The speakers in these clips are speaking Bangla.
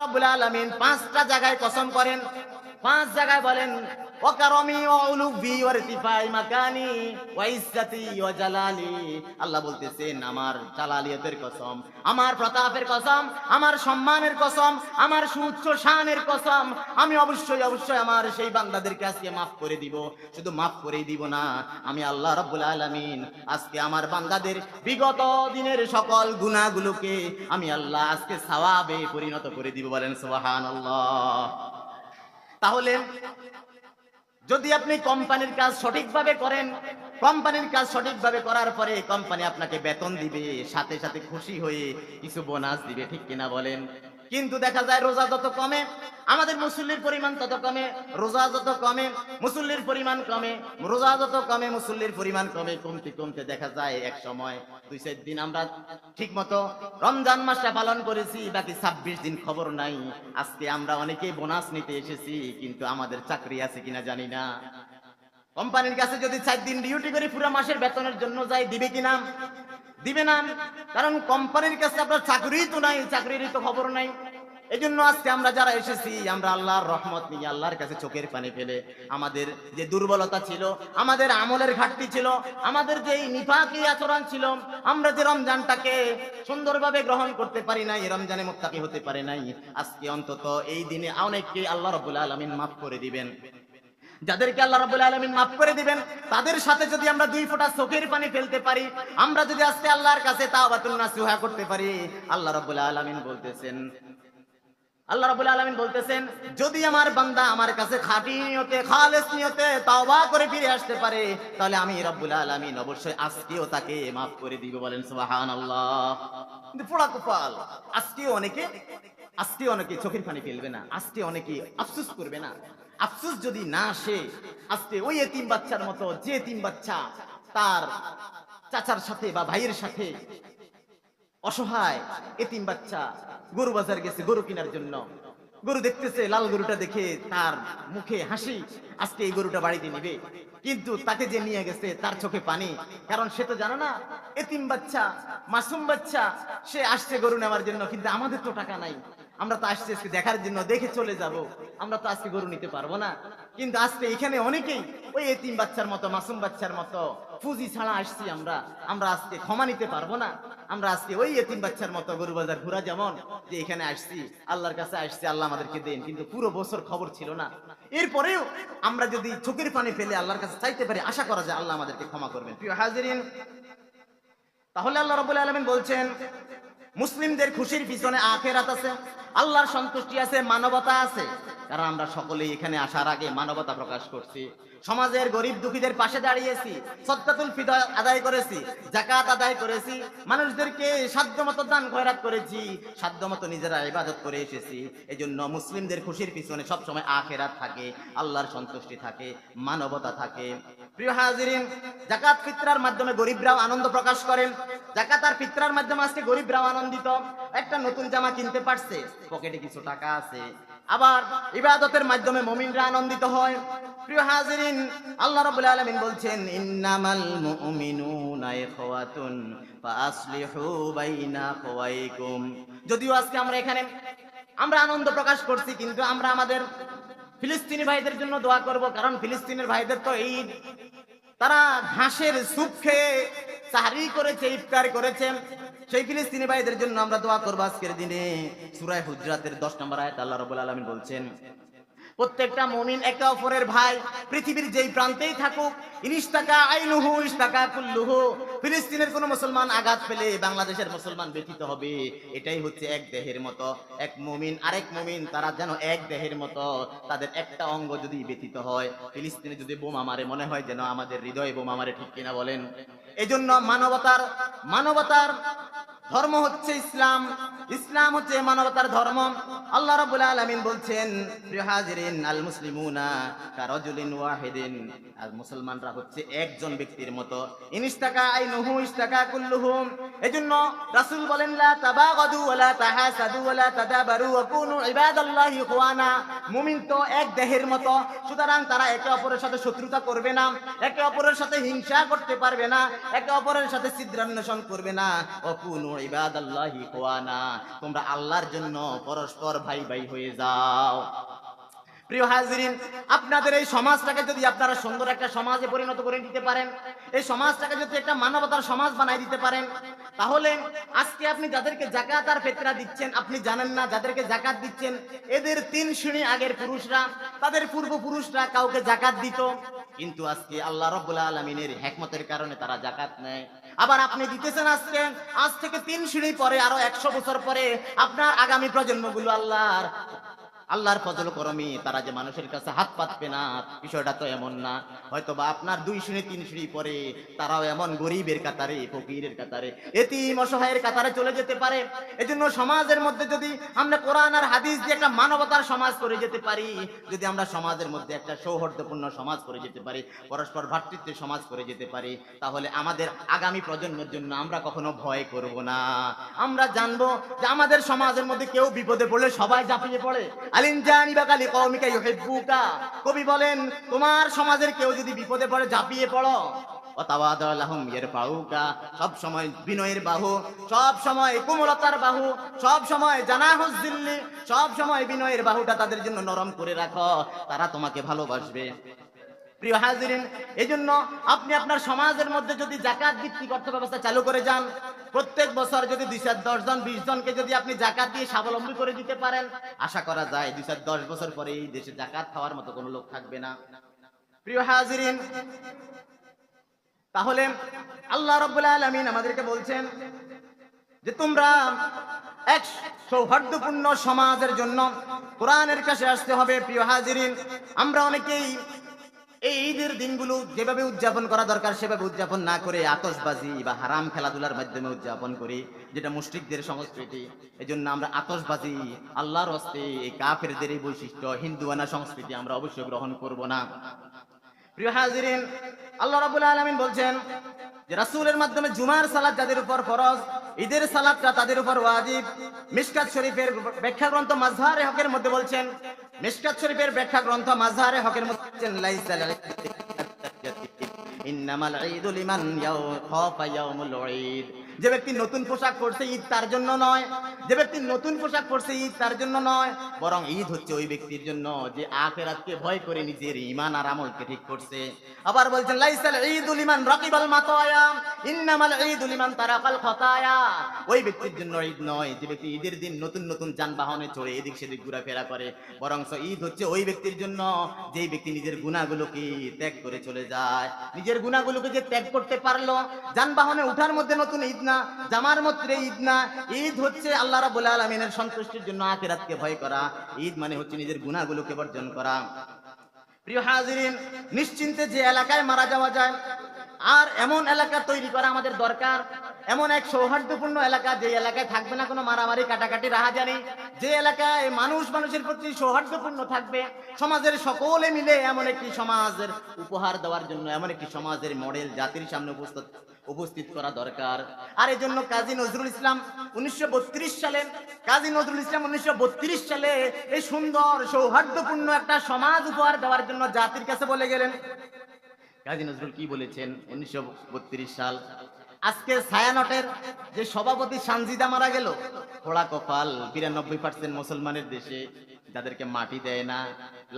রব্বুল আলামিন পাঁচটা জায়গায় কসম করেন। পাঁচ জায়গায় বলেন মাকানি জালালি। আল্লাহ বলতেছেন, আমার কসম, আমার প্রতাপের কসম, আমার সম্মানের কসম, আমার কসম, আমি অবশ্যই অবশ্যই আমার সেই বান্দাদেরকে আজকে মাফ করে দিব। শুধু মাফ করেই দিব না, আমি আল্লাহ রাব্বুল আলামিন আজকে আমার বান্দাদের বিগত দিনের সকল গুনাহগুলোকে আমি আল্লাহ আজকে সওয়াবে পরিণত করে দিব বলেন সুবহানাল্লাহ। তাহলে যদি আপনি কোম্পানির কাজ সঠিকভাবে করেন, কোম্পানির কাজ সঠিকভাবে করার পরে কোম্পানি আপনাকে বেতন দিবে, সাথে সাথে খুশি হয়ে কিছু বোনাস দিবে, ঠিক কিনা বলেন? কিন্তু দেখা যায় রোজা যত কমে, আমাদের মুসল্লির পরিমাণ তত কমে, রোজা যত কমে, মুসল্লির পরিমাণ কমে, রোজা যত কমে, মুসল্লির পরিমাণ কমে, কমতে কমতে দেখা যায় এক সময়, দুই চার দিন আমরা ঠিক মতো রমজান মাসটা পালন করেছি, বাকি ছাব্বিশ দিন খবর নাই। আজকে আমরা অনেকেই বোনাস নিতে এসেছি, কিন্তু আমাদের চাকরি আছে কিনা জানি না। কোম্পানির কাছে যদি চার দিন ডিউটি করি পুরো মাসের বেতনের জন্য যাই, দিবে কিনা? দিবে না। কারণ কোম্পানির কাছে আপনার চাকরিই তো নাই, চাকরিরই তো খবর নাই। এই জন্য আজকে আমরা যারা এসেছি, আমরা আল্লাহর রহমত নিয়ে আল্লাহর কাছে চোখের পানি ফেলে আমাদের যে দুর্বলতা ছিল, আমাদের আমলের ঘাটতি ছিল, আমাদের যে নিফাকি আচরণ ছিল, আমরা যে রমজানটাকে সুন্দরভাবে গ্রহণ করতে পারি নাই, রমজানে মুক্তাকি হতে পারে নাই, আজকে অন্তত এই দিনে অনেককে আল্লাহ রবুল আলমিন মাফ করে দিবেন। যাদেরকে আল্লাহ রাব্বুল আলামিন মাফ করে দিবেন, তাদের সাথে যদি আমরা দুই ফোঁটা চোখের পানি ফেলতে পারি, আমরা যদি আজকে আল্লাহর কাছে তাওবাতুন নাসুহা করতে পারি, আল্লাহ রাব্বুল আলামিন বলতেছেন, আল্লাহ রাব্বুল আলামিন বলতেছেন, যদি আমার বান্দা আমার কাছে খাঁটি নিয়তে, খালেস নিয়তে তাওবা করে ফিরে আসতে পারে, তাহলে আমি রাব্বুল আলামিন অবশ্যই আজকেও তাকে মাফ করে দিব। বলেন, সুবহানাল্লাহ। কিন্তু পোড়া কপাল আজকেও অনেকে, আজকে অনেকে চোখের পানি ফেলবে না, আজকে অনেকে আফসোস করবে না। আফসোস যদি না আসে, আজকে ওই এতিম বাচ্চার মতো যে এতিম বাচ্চা তার চাচার সাথে বা ভাইয়ের সাথে অসহায় এতিম বাচ্চা গরু বাজার গেছে, গরু কেনার জন্য। গরু দেখতেছে, লাল গরুটা দেখে তার মুখে হাসি, আজকে এই গরুটা বাড়িতে নিবে। কিন্তু তাকে যে নিয়ে গেছে, তার চোখে পানি। কারণ সে তো জানো না, এতিম বাচ্চা, মাসুম বাচ্চা, সে আসছে গরু নেওয়ার জন্য, কিন্তু আমাদের তো টাকা নাই। আমরা তো আসছি আজকে দেখার জন্য, দেখে চলে যাব। আমরা তো আজকে গরু নিতে পারব না। কিন্তু আজকে এখানে অনেকেই ওই এতিম বাচ্চার মতো, মাসুম বাচ্চার মতো পুঁজি ছাড়া আসছি আমরা। আমরা আজকে ক্ষমা নিতে পারব না। আমরা আজকে ওই এতিম বাচ্চার মতো গরু বাজার ঘুরা যেমন, যে এখানে আসছি, আল্লাহর কাছে আসছি, আল্লাহ আমাদেরকে দেন। কিন্তু পুরো বছর খবর ছিল না। এরপরেও আমরা যদি চোখের পানি ফেলে আল্লাহর কাছে চাইতে পারি, আশা করা যায় আল্লাহ আমাদেরকে ক্ষমা করবেন। প্রিয় তাহলে আল্লাহ রবুল্লা আলামিন বলছেন মুসলিমদের খুশির পিছনে আখেরাত আছে আল্লাহর সন্তুষ্টি আছে মানবতা আছে। কারণ আমরা সকলেই এখানে আসার আগে মানবতা প্রকাশ করছি। সমাজের গরিব দুঃখীদের পাশে দাঁড়িয়েছি সত্তাতুল ফিদা আদায় করেছি জাকাত আদায় করেছি, মানুষদেরকে সাধ্যমতো দান খয়রাত করেছি, সাধ্যমতো নিজেরা ইবাদত করে এসেছি। এজন্য মুসলিমদের খুশির পিছনে সবসময় আখেরাত থাকে, আল্লাহর সন্তুষ্টি থাকে, মানবতা থাকে। প্রিয় হাজিরিন জাকাত ফিতরার মাধ্যমে গরিবরাও আনন্দ প্রকাশ করেন। জাকাত আর ফিতরার মাধ্যমে আজকে গরিবরাও আনন্দিত। একটা নতুন জামা কিনতে পারছে, পকেটে কিছু টাকা আছে। আবার ইবাদতের মাধ্যমে মমিনরা আনন্দিত হয়। প্রিয় হাজিরিন, আল্লাহ রাব্বুল আলামিন বলছেন, ইন্নামাল মুমিনুনা যদিও আজকে আমরা এখানে, আমরা আনন্দ প্রকাশ করছি, কিন্তু আমরা আমাদের ফিলিস্তিনি ভাইদের জন্য দোয়া করব, কারণ ফিলিস্তিনের ভাইদের তো এই তারা ঘাসের স্যুপ খেয়ে সাহারি করেছে, ইফতার করেছে। সেই ফিলিস্তিনি ভাইদের জন্য আমরা দোয়া করব আজকের দিনে। সুরায় হুজরাতের দশ নম্বর আয়াত আল্লাহ রবুল আলমিন বলছেন, প্রত্যেকটা মমিন একে অপরের ভাই, পৃথিবীর যেই প্রান্তেই থাকুক ইনিস্তাকা আইনুহু ইস্তাকা কুল্লুহু, ফিলিস্তিনের কোন মুসলমান আঘাত পেলে বাংলাদেশের মুসলমান ব্যথিত হবে। এটাই হচ্ছে এক দেহের মতো। এক মুমিন, আরেক মমিন, তারা যেন এক দেহের মতো, তাদের একটা অঙ্গ যদি ব্যথিত হয়, ফিলিস্তিনে যদি বোমা মারে, মনে হয় যেন আমাদের হৃদয়ে বোমা মারে, ঠিক কিনা বলেন? এজন্য মানবতার মানবতার ধর্ম হচ্ছে ইসলাম। ইসলাম হচ্ছে মানবতার ধর্ম। আল্লাহ রাব্বুল আলামিন বলছেন আল মুসলিমুনা কারাজুলিন আর মুসলমানরা হচ্ছে একজন ব্যক্তির মতো। ইনিস্তাকা আইনুহু ইস্তাকা কুল্লুহু এজন্য রাসূল বলেন, লা তো এক দেহের মতো, সুতরাং তারা একে অপরের সাথে শত্রুতা করবে না, একে অপরের সাথে হিংসা করতে পারবে না, একে অপরের সাথে করবে না। তোমরা আল্লাহর জন্য পরস্পর ভাই ভাই হয়ে যাও। প্রিয় হাজিরিন, আপনাদের এই সমাজটাকে যদি আপনারা সুন্দর একটা সমাজে পরিণত করে দিতে পারেন, এই সমাজটাকে যদি একটা মানবতার সমাজ বানাই দিতে পারেন, তাহলে আজকে আপনি যাদেরকে জাকাত আর ফেতরা দিচ্ছেন, আপনি জানেন না, যাদেরকে জাকাত দিচ্ছেন, এদের তিন শ্রেণি আগের পুরুষরা, তাদের পূর্বপুরুষরা কাউকে জাকাত দিত। কিন্তু আজকে আল্লাহ রব্বুল আলমিনের হেকমতের কারণে তারা জাকাত নেয়। আবার আপনি দিতেছেন আজকে, আজ থেকে তিন সিঁড়ি পরে আরও একশো বছর পরে আপনার আগামী প্রজন্মগুলো আল্লাহর আল্লাহর ফজল করমে, তারা যে মানুষের কাছে হাত পাতবে না, বিষয়টা তো এমন না। হয়তো বা আপনার দুই শ্রেণি তিন শ্রেণি পরে তারাও এমন গরিবের কাতারে, ফকিরের কাতারে, এতিম অসহায়ের কাতারে চলে যেতে পারে। এজন্য সমাজের মধ্যে যদি আমরা কোরআন আর হাদিস দিয়ে একটা মানবতার সমাজ করে যেতে পারি, যদি আমরা সমাজের মধ্যে একটা সৌহার্দ্যপূর্ণ সমাজ করে যেতে পারি, পরস্পর ভ্রাতৃত্বের সমাজ করে যেতে পারি, তাহলে আমাদের আগামী প্রজন্মের জন্য আমরা কখনো ভয় করব না। আমরা জানব যে আমাদের সমাজের মধ্যে কেউ বিপদে পড়লে সবাই ঝাঁপিয়ে পড়ে। কবি বলেন, তোমার সমাজের কেউ যদি বিপদে পড়ে, ঝাঁপিয়ে পড়ো। সব সময় বিনয়ের বাহু, সব সময় কোমলতার বাহু, সব সময় জানাহুজ দিল্লি, সব সময় বিনয়ের বাহুটা তাদের জন্য নরম করে রাখো। তারা তোমাকে ভালোবাসবে। প্রিয় হাজিরিন এই জন্য আপনি আপনার সমাজের মধ্যে যদি জাকাত ভিত্তিক অর্থ ব্যবস্থা চালু করে যান, প্রত্যেক বছর যদি দুই চার দশ জন, বিশ জনকে যদি আপনি জাকাত দিয়ে স্বাবলম্বী করে দিতে পারেন, আশা করা যায় দুই চার দশ বছর পরে এই দেশে জাকাত খাওয়ার মতো কোনো লোক থাকবে না। প্রিয় হাজিরিন, তাহলে আল্লাহ রব্বুল আলামিন আমাদেরকে বলছেন যে তোমরা এক সৌহার্দ্যপূর্ণ সমাজের জন্য কোরআনের কাছে আসতে হবে। প্রিয় হাজিরিন, আমরা অনেকেই এই ঈদের দিনগুলো যেভাবে উদযাপন করা দরকার, সেভাবে উদযাপন না করে আতশবাজি বা হারাম খেলাধুলার মাধ্যমে উদযাপন করি, যেটা মুসলিকদের সংস্কৃতি। এই জন্য আমরা আতশবাজি, আল্লাহর হস্তে এই কাফেরদের এই বৈশিষ্ট্য, হিন্দুয়ানা সংস্কৃতি আমরা অবশ্যই গ্রহণ করব না। প্রিয় হাজিরিন, আল্লাহ রাবুল আলমিন বলছেন যে, রাসূলের মাধ্যমে জুমার সালাদ যাদের উপর ফরজ, ঈদের সালাদটা তাদের উপর ওয়াজিব। মিশকাত শরীফের ব্যাখ্যা গ্রন্থ মাজহারে হকের মধ্যে বলছেন মিশকাত শরীফের ব্যাখ্যা গ্রন্থ মাজহারে হকের মুসলিম লাইসাল ইন্নামাল ঈদু লিমান ইয়াউ খাফা ইয়াউমুল ঈদ। যে ব্যক্তি নতুন পোশাক পরছে ঈদ তার জন্য নয়। যে ব্যক্তি নতুন পোশাক পরছে ঈদ তার জন্য নয়। বরং ঈদ হচ্ছে ওই ব্যক্তির জন্য যে আখেরাতকে ভয় করে নিজের ঈমান আর আমলকে ঠিক করছে। আবার বলছেন, লাইসাল ঈদুল ইমান রাকিবাল মাতায়া, ইন্নামাল ঈদুল ইমান তারাকাল খতায়া। ওই ব্যক্তির জন্য ঈদ নয়, যে ব্যক্তি ঈদের দিন নতুন নতুন যানবাহনে চড়ে এদিক সেদিক ঘোরাফেরা করে। বরং ঈদ হচ্ছে ওই ব্যক্তির জন্য যেই ব্যক্তি নিজের গুণাগুলোকে ত্যাগ করে চলে যায়। নিজের গুণাগুলোকে যে ত্যাগ করতে পারল, যানবাহনে উঠার মধ্যে নতুন ঈদ না, জামার মধ্যে ঈদ না, ঈদ হচ্ছে আল্লাহ রাব্বুল আলামিনের সন্তুষ্টির জন্য আখিরাতকে ভয় করা। ঈদ মানে হচ্ছে নিজের গুণাগুলোকে বর্জন করা। প্রিয় হাজিরিন, নিশ্চিন্তে যে এলাকায় মারা যাওয়া যায়, আর এমন এলাকা তৈরি করা আমাদের দরকার, এমন এক সৌহার্দ্যপূর্ণ এলাকা যে এলাকায় থাকবে না কোনো মারামারি, কাটাকাটি, রাহাজানি, যে এলাকায় মানুষ মানুষের প্রতি সৌহার্দ্যপূর্ণ থাকবে, সমাজের সকলে মিলে এমন একটি সমাজের উপহার দেওয়ার জন্য, এমন একটি সমাজের মডেল জাতির সামনে উপস্থিত উপস্থিত করা দরকার। আর এই জন্য কাজী নজরুল ইসলাম উনিশশো বত্রিশ সালে, কাজী নজরুল ইসলাম উনিশশো বত্রিশ সালে এই সুন্দর, সৌহার্দ্যপূর্ণ একটা সমাজ উপহার দেওয়ার জন্য জাতির কাছে বলে গেলেন। কাজী নজরুল কি বলেছেন উনিশশো বত্রিশ সাল? আজকে ছায়ানটের যে সভাপতি সানজিদা মারা গেল থোড়া কপাল বিরানব্বই পার্সেন্ট মুসলমানের দেশে, যাদেরকে মাটি দেয় না,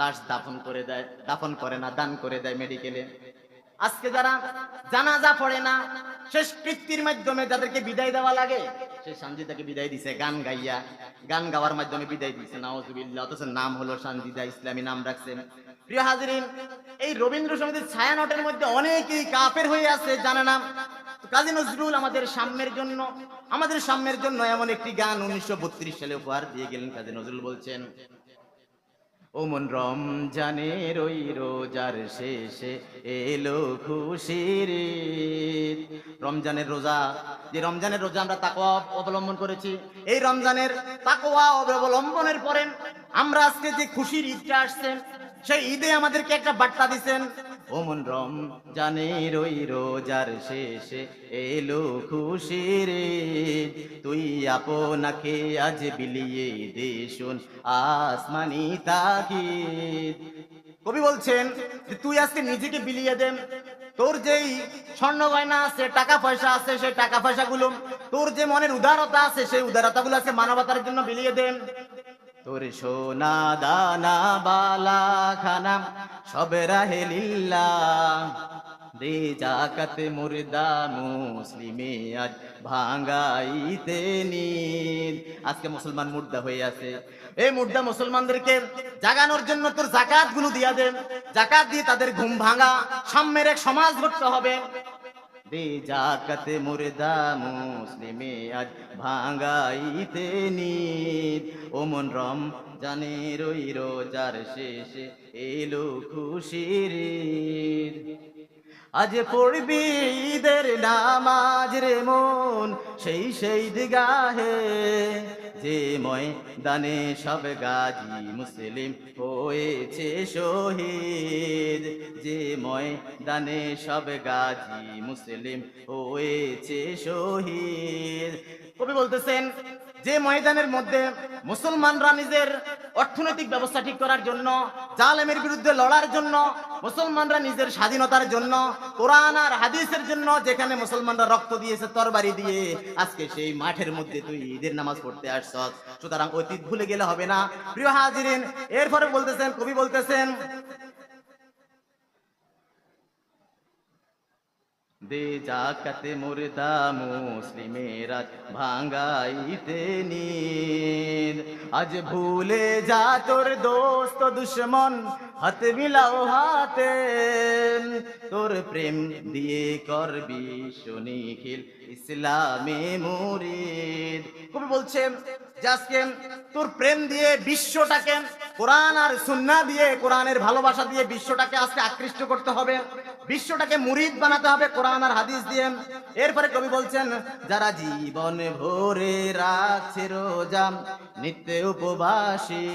লাশ দাফন করে দেয়, দাফন করে না, দান করে দেয় মেডিকেলে আজকে যারা জানাজা পড়ে না, শেষ কৃত্তির মাধ্যমে যাদেরকে বিদায় দেওয়া লাগে সে সানজিদাকে বিদায় দিছে, গান গাইয়া, গান গাওয়ার মাধ্যমে বিদায় দিছে নাওজুবিল্লাহ অথচ নাম হলো সানজিদা ইসলামী, নাম রাখছেন প্রিয় হাজিরিন, এই রবীন্দ্র সমিতির ছায়ানটের মধ্যে অনেকেই কাফের হয়ে আছে, জানে না। কাজী নজরুল আমাদের সাম্যের জন্য, আমাদের সাম্যের জন্য এমন একটি গান উনিশশো বত্রিশ সালে উপহার দিয়ে গেলেন, কাজী নজরুল বলছেন ওমন রমজানের ওই রোজার শেষে এলো খুশির। রমজানের রোজা, যে রমজানের রোজা আমরা তাকোয়া অবলম্বন করেছি, এই রমজানের তাকওয়া অবলম্বনের পরে আমরা আজকে যে খুশির ঈদটা আসছেন সেই ঈদে আমাদেরকে একটা বার্তা দিছেন ওমন রম জানের ওই রোজার শেষে এলো খুশি রে তুই আপনাকে আজ বিলিয়ে দে শুন আসমানি তাগিদ। কবি বলছেন যে, তুই আজকে নিজেকে বিলিয়ে দেন তোর যেই স্বর্ণ গয়না আছে, টাকা পয়সা আছে, সেই টাকা পয়সাগুলো, তোর যে মনের উদারতা আছে, সেই উদারতাগুলো আজকে মানবতার জন্য বিলিয়ে দেন তোর সোনা দানা বালা খানা সবে রাহে লিল্লা দে জাকাত মুর্দা মুসলিমে আজ ভাঙ্গাইতে নিদ আজকে মুসলমান মুর্দা হয়ে আছে। এই মুর্দা মুসলমানদেরকে জাগানোর জন্য তোর জাকাতগুলো দিয়া দেন জাকাত দিয়ে তাদের ঘুম ভাঙা। সাম্যের এক সমাজ গড়তে হবে। দে জাকাত মুর্দা মুসলিমে আজ ভাঙ্গাইতে নিদ ওমন রম জানে রই রোজার শেষে এলো খুশির। আজ পড়বি ঈদের নামাজ রে মন, সেই সেই দিগাহে। যে ময়দানে সব গাজী মুসলিম হয়েছে শহীদ, যে ময়দানে সব গাজী মুসলিম হয়েছে শহীদ। কবি বলতেছেন যে ময়দানের মধ্যে মুসলমানরা নিজের অর্থনৈতিক ব্যবস্থা ঠিক করার জন্য, জালেমের বিরুদ্ধে লড়ার জন্য, মুসলমানরা নিজের স্বাধীনতার জন্য, কোরআন আর হাদিসের জন্য যেখানে মুসলমানরা রক্ত দিয়েছে, তরবারি দিয়ে, আজকে সেই মাঠের মধ্যে তুই ঈদের নামাজ পড়তে আসছ সুতরাং অতীত ভুলে গেলে হবে না। প্রিয় হাজিরিন, এরপরে বলতেছেন, কবি বলতেছেন দে জাকাতে মুর্দা মুসলিমেরা ভাঙ্গাইতে নিদ আজ ভুলে যা তোর দোস্ত দুশ্মন, হাতে মিলাও হাতে। তোর প্রেম দিয়ে করবি সুনিখিল ইসলামে মুরিদ। কবি বলছেন, যে তোর প্রেম দিয়ে বিশ্বটাকে, কোরআন আর সুন্না দিয়ে, কোরআনের ভালোবাসা দিয়ে বিশ্বটাকে আজকে আকৃষ্ট করতে হবে। বিশ্বটাকে মুরিদ বানাতে হবে, কোরআন আর হাদিস দিয়ে। এরপরে কবি বলছেন, যারা জীবন ভরে রাখছে রোজা, নিত্য উপবাসী,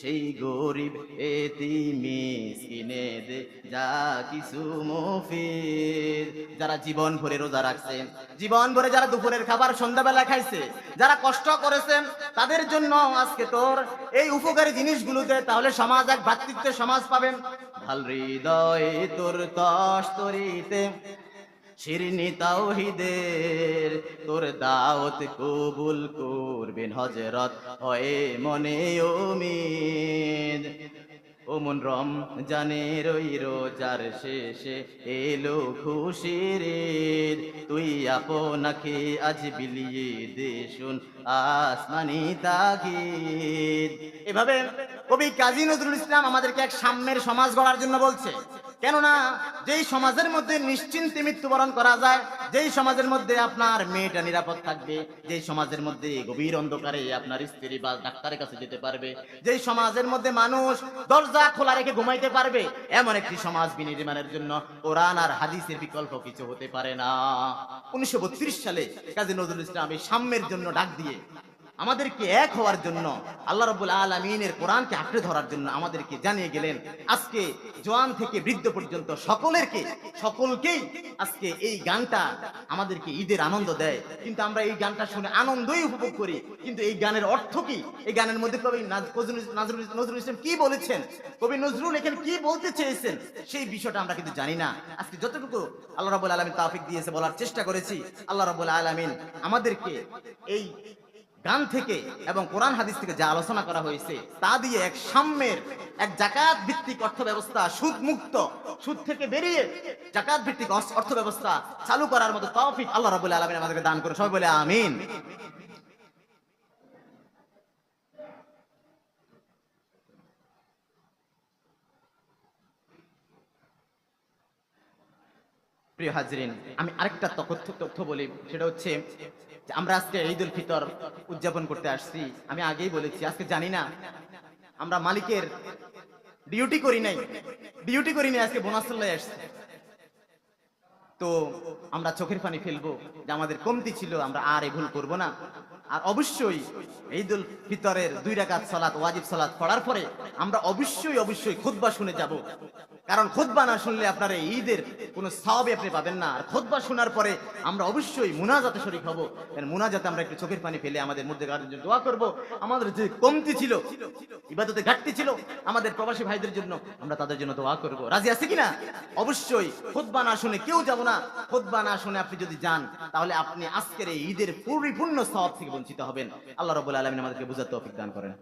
সেই গরিব এতি মিসকিনে দে, যা কিছু মুফিদ। যারা জীবন ভরে রোজা রাখছে, জীবন ভরে যারা দুপুরের খাবার সন্ধ্যাবেলা খাইছে, যারা কষ্ট করেছেন তাদের জন্য আজকে তোর এই উপকারী জিনিসগুলোতে তাহলে সমাজ এক ভ্রাতৃত্বের সমাজ পাবেন। ভালো হৃদয়ে তোর তস্তরিতে শিরনি তাওহিদের, তোর দাওত কবুল করবেন হজরত হয়ে মনে উমিদ ওমন রম জানে রই রোজার শেষে এলো খুশির। তুই আপনাকে আজ বিলিয়ে দে শুন আসমানি তাগিদ। এভাবে কবি কাজী নজরুল ইসলাম আমাদেরকে এক সাম্যের সমাজ গড়ার জন্য বলছে। কেননা, যেই সমাজের মধ্যে নিশ্চিন্তে মৃত্যুবরণ করা যায়, যেই সমাজের মধ্যে আপনার মেয়েটা নিরাপদ থাকবে, যেই সমাজের মধ্যে গভীর অন্ধকারে আপনার স্ত্রী বা ডাক্তারের কাছে যেতে পারবে, যেই সমাজের মধ্যে মানুষ দরজা খোলা রেখে ঘুমাইতে পারবে, এমন একটি সমাজ বিনির্মাণের জন্য কোরআন আর হাদিসের বিকল্প কিছু হতে পারে না। উনিশশো বত্রিশ সালে কাজী নজরুল ইসলাম এই সাম্যের জন্য ডাক দিয়ে আমাদেরকে এক হওয়ার জন্য আল্লাহ রবুল আলমিনের কোরআনকে আঁকড়ে ধরার জন্য আমাদেরকে জানিয়ে গেলেন, আজকে জোয়ান থেকে বৃদ্ধ পর্যন্ত সকলেরকে, সকলকেই আজকে এই গানটা আমাদেরকে ঈদের আনন্দ দেয়। কিন্তু আমরা এই গানটা শুনে আনন্দই উপভোগ করি। কিন্তু এই গানের অর্থ কি? এই গানের মধ্যে কবি নজরুল ইসলাম কি বলেছেন? কবি নজরুল এখানে কি বলতে চেয়েছেন? সেই বিষয়টা আমরা কিন্তু জানি না। আজকে যতটুকু আল্লাহ রাবুল আলমিন তাফিক দিয়েছে বলার চেষ্টা করেছি, আল্লাহ রাবুল আলমিন আমাদেরকে এই গান থেকে এবং কোরআন হাদিস থেকে যা আলোচনা করা হয়েছে, তা দিয়ে এক সাম্যের, এক জাকাত ভিত্তিক অর্থ ব্যবস্থা সুদ মুক্ত সুদ থেকে বেরিয়ে জাকাত ভিত্তিক অর্থ ব্যবস্থা চালু করার মতো তৌফিক আল্লাহ রাবুল আলমিন আমাদেরকে দান করে সবাই বলে আমিন। প্রিয় হাজরিন, আমি আরেকটা তথ্য তথ্য বলি, সেটা হচ্ছে যে আমরা আজকে ঈদ উল ফিতর উদযাপন করতে আসছি। আমি আগেই বলেছি, আজকে জানি না, আমরা মালিকের ডিউটি করি নাই, ডিউটি করি নাই, আজকে বোনাস চলে আসছে। তো আমরা চোখের পানি ফেলব, যে আমাদের কমতি ছিল, আমরা আর এ ভুল করব না। আর অবশ্যই ঈদ উল ফিতরের দুই রাকাত সালাত, ওয়াজিব সালাত পড়ার পরে আমরা অবশ্যই অবশ্যই খুতবা শুনে যাব। কারণ খুতবা না শুনলে আপনার এই ঈদের কোনো সওয়াবই আপনি পাবেন না। আর খুতবা শোনার পরে আমরা অবশ্যই মুনাজাতে শরীক হব। কারণ মুনাজাতে আমরা একটু চোখের পানি ফেলে আমাদের মধ্যে জন্য দোয়া করব। আমাদের যে কমতি ছিল ইবাদতে ঘাটতি ছিল আমাদের প্রবাসী ভাইদের জন্য আমরা তাদের জন্য দোয়া করব। রাজি আছে কিনা? অবশ্যই। খুতবা না শুনে কেউ যাব না। খুতবা না শুনে আপনি যদি যান, তাহলে আপনি আজকের এই ঈদের পরিপূর্ণ সওয়াব থেকে বঞ্চিত হবেন। আল্লাহ রাব্বুল আলামিন আমাদেরকে বুঝাতে তৌফিক দান করেন।